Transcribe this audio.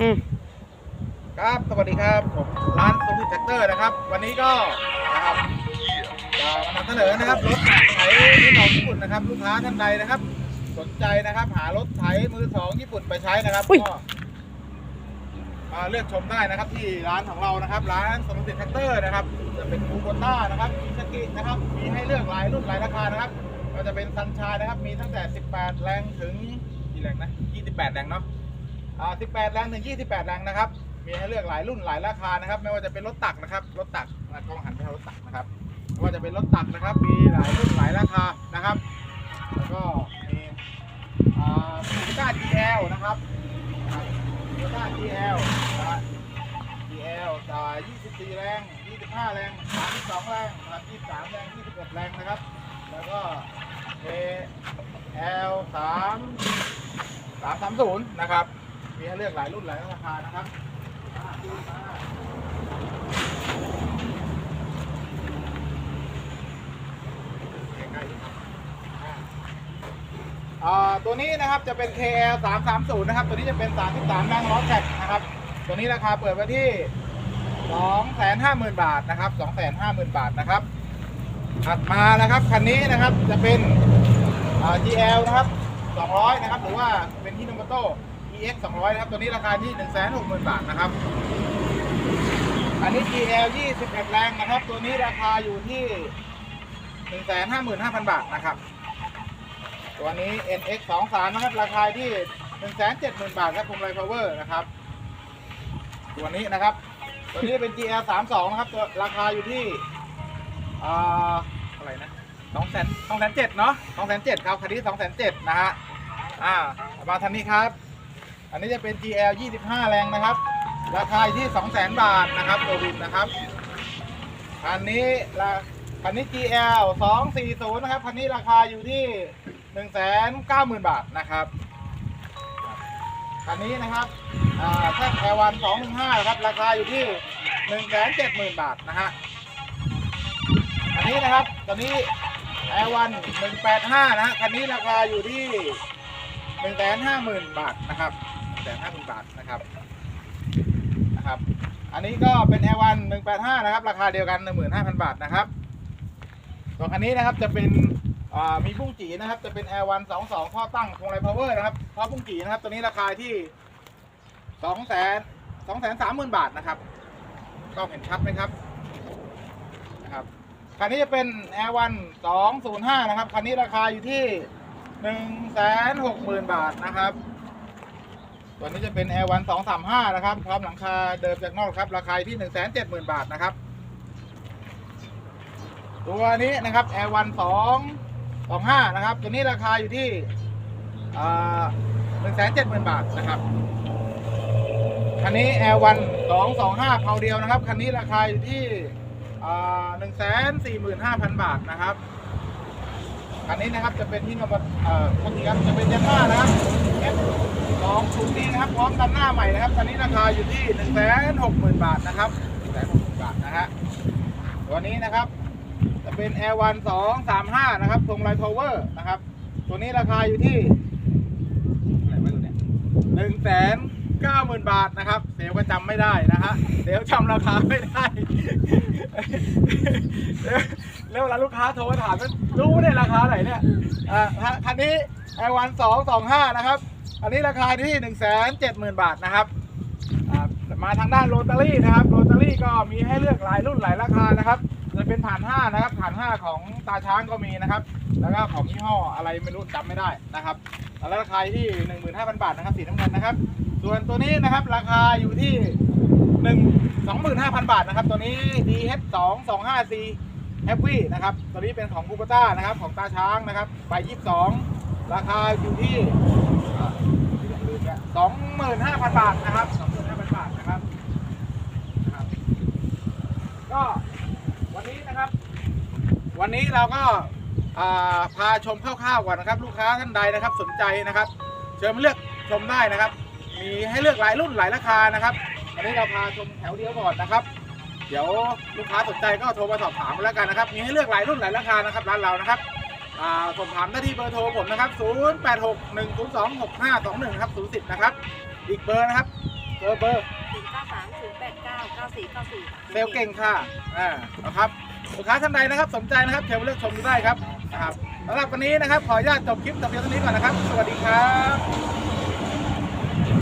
อืมครับสวัสดีครับผมร้านสมิธแท็กเตอร์นะครับ วันนี้ก็นะครับจะมานำเสนอนะครับรถไถมือสองญี่ปุ่นนะครับ ลูกค้าท่านใดนะครับ สนใจนะครับ หารถไถมือสองญี่ปุ่นไปใช้นะครับอุ๊ยก็มาเลือกชมได้นะครับ ที่ร้านของเรานะครับ ร้านสมิธแท็กเตอร์นะครับ จะเป็นคูโบต้านะครับมีสกินะครับมีให้เลือกหลายรุ่นหลายราคานะครับ ก็จะเป็นซันชายนะครับ มีตั้งแต่ 18 แรงถึงกี่แรงนะ 28 แรงเนาะ อ่า18 แรงถึง 28 แรงนะครับ มีให้เลือกหลายรุ่นหลายราคานะครับ ไม่ว่าจะเป็นรถตักนะครับ รถตักอะกล้องหันไปทางรถตักนะครับ ไม่ว่าจะเป็นรถตักนะครับ มีหลายรุ่นหลายราคานะครับ แล้วก็มีอ่าคูต้า GL นะครับคูต้า GL นะฮะ GL จ่าย24 แรง 25 แรง 32 แรงนะครับ23 แรง 21 แรงนะครับ แล้วก็ AL 3 330 นะครับ มีให้เลือกหลายรุ่นหลายราคานะครับตัวนี้นะครับจะเป็น KL 330นะครับ ตัวนี้จะเป็น 33แรงล้อแท็กนะครับ ตัวนี้ราคาเปิดไว้ที่ 250,000 บาทนะครับ 250,000 บาทนะครับ ถัดมานะครับคันนี้นะครับจะเป็น GL นะครับ 200 นะครับ หรือว่าเป็นฮิโนโมโต EX 200นะครับ ตัวนี้ราคาที่ 160,000 บาทนะครับ อันนี้ GL 21 แรงนะครับ ตัวนี้ราคาอยู่ที่ 155,000 บาทนะครับ ตัวนี้ NX 23นะครับ ราคาที่ 170,000 บาทครับพวงไรพาวเวอร์นะครับ ตัวนี้นะครับ ตัวนี้เป็น GL 32นะครับ ตัวราคาอยู่ที่อ่าอะไรนะสองแสนสองแสนเจ็ดเนาะสองแสนเจ็ดครับคันนี้สองแสนเจ็ดนะฮะ อ่ามาทันนี้ครับ อันนี้จะเป็น GL 25 แรงนะครับ ราคาที่ 2 0 0 0 0 0 บาทนะครับตัววินนะครับคันนี้ราคันนี้ GL 240 นะครับคันนี้ราคาอยู่ที่ 190,000 บาทนะครับคันนี้นะครับอ่าแท็กแอร์วัน215นะครับราคาอยู่ที่ 170,000 บาทนะฮะอันนี้นะครับตอนนี้แอร์วัน185นะฮะคันนี้ราคาอยู่ที่ 150,000บาทนะครับ150,000บาทนะครับนะครับ อันนี้ก็เป็นแอร์วัน185นะครับ ราคาเดียวกัน15,000บาทนะครับส่วนคันนี้นะครับจะเป็นอ่ามีพุ่งจีนะครับ จะเป็นแอร์วัน22ข้อตั้งพวงไรพาวเวอร์นะครับข้อพุ่งจีนะครับ ตัวนี้ราคาที่2 0 0 0 0 2 3 0 0 0 0บาทนะครับก็เห็นชัดไหมครับนะครับคันนี้จะเป็น Air 1 205นะครับคันนี้ราคาอยู่ที่ 160,000บาทนะครับ ตัวนี้จะเป็น Air 1 235นะครับ พร้อมหลังคาเดิมจากนอกครับ ราคาอยู่ที่170,000บาทนะครับ ตัวนี้นะครับ Air 1 2 25นะครับ ตัวนี้ราคาอยู่ที่อ่า170,000บาทนะครับ คันนี้ Air 1 225เพาเดียวนะครับ คันนี้ราคาอยู่ที่หนึ่งแสนสี่หมื่นห้าพันบาทนะครับ อันนี้นะครับจะเป็นที่นวัต เอ่อปกติครับจะเป็นยันมานะครับ F สองนย์ดีนะครับพร้อมดันหน้าใหม่นะครับตอนนี้ราคาอยู่ที่หนึ่งแสนหกหมื่นบาทนะครับหนึ่งแสนหกหมื่นบาทนะฮะตัวนี้นะครับจะเป็น Air 1 2 3 5 นะครับทรงไลท์พาวเวอร์นะครับ ตัวนี้ราคาอยู่ที่อะไรไม่รู้เนี่ยหนึ่งแสนเก้าหมื่นบาทนะครับเซลก็จำไม่ได้นะฮะเซลลจำราคาไม่ได้ แล้วเวลาลูกค้าโทรมาถามว่ารู้เนี่ยราคาไหนเนี่ยอ่าคันนี้ไอวันสองสองห้านะครับ อันนี้ราคาที่หนึ่งแสนเจ็ดหมื่นบาทนะครับอ่ามาทางด้านโรตารี่นะครับโรตารี่ก็มีให้เลือกหลายรุ่นหลายราคานะครับจะเป็นฐานห้านะครับฐานห้าของตาช้างก็มีนะครับ แล้วก็ของยี่ห้ออะไรไม่รู้จำไม่ได้นะครับแล้วราคาที่หนึ่งหมื่นห้าพันบาทนะครับสีน้ำเงินนะครับ ส่วนตัวนี้นะครับราคาอยู่ที่หนึ่งสองหมื่นห้าพันบาทนะครับ ตัวนี้ DH สองสองห้า C Heavy นะครับ ตัวนี้เป็นของคูปต้านะครับ ของตาช้างนะครับใบยี่สิบสองราคาอยู่ที่สองหมื่นห้าพันบาทนะครับสองหมื่นห้าพันบาทนะครับ ก็วันนี้นะครับ วันนี้เราก็พาชมคร่าวๆก่อนนะครับ ลูกค้าท่านใดนะครับ สนใจนะครับ เชิญมาเลือกชมได้นะครับ มีให้เลือกหลายรุ่นหลายราคานะครับวันนี้เราพาชมแถวเดียวก่อนนะครับ เดี๋ยวลูกค้าสนใจก็โทรมาสอบถามมาแล้วกันนะครับมีให้เลือกหลายรุ่นหลายราคานะครับร้านเรานะครับอ่าสอบถามได้ที่เบอร์โทรผมนะครับ 0 8 6 1 0 2 6 5 2 1ครับ010นะครับอีกเบอร์นะครับเบอร์เบอร์ศูนย์เก้าสามศูนย์แปดเก้าเก้าสี่เก้าสี่เซลลเก่งค่ะอ่านะครับลูกค้าท่านใดนะครับ สนใจนะครับเชิญมาเลือกชมดูได้ครับนะครับสำหรับวันนี้นะครับ ขออนุญาตจบคลิปแต่เพียงเท่านี้ก่อนนะครับ สวัสดีครับ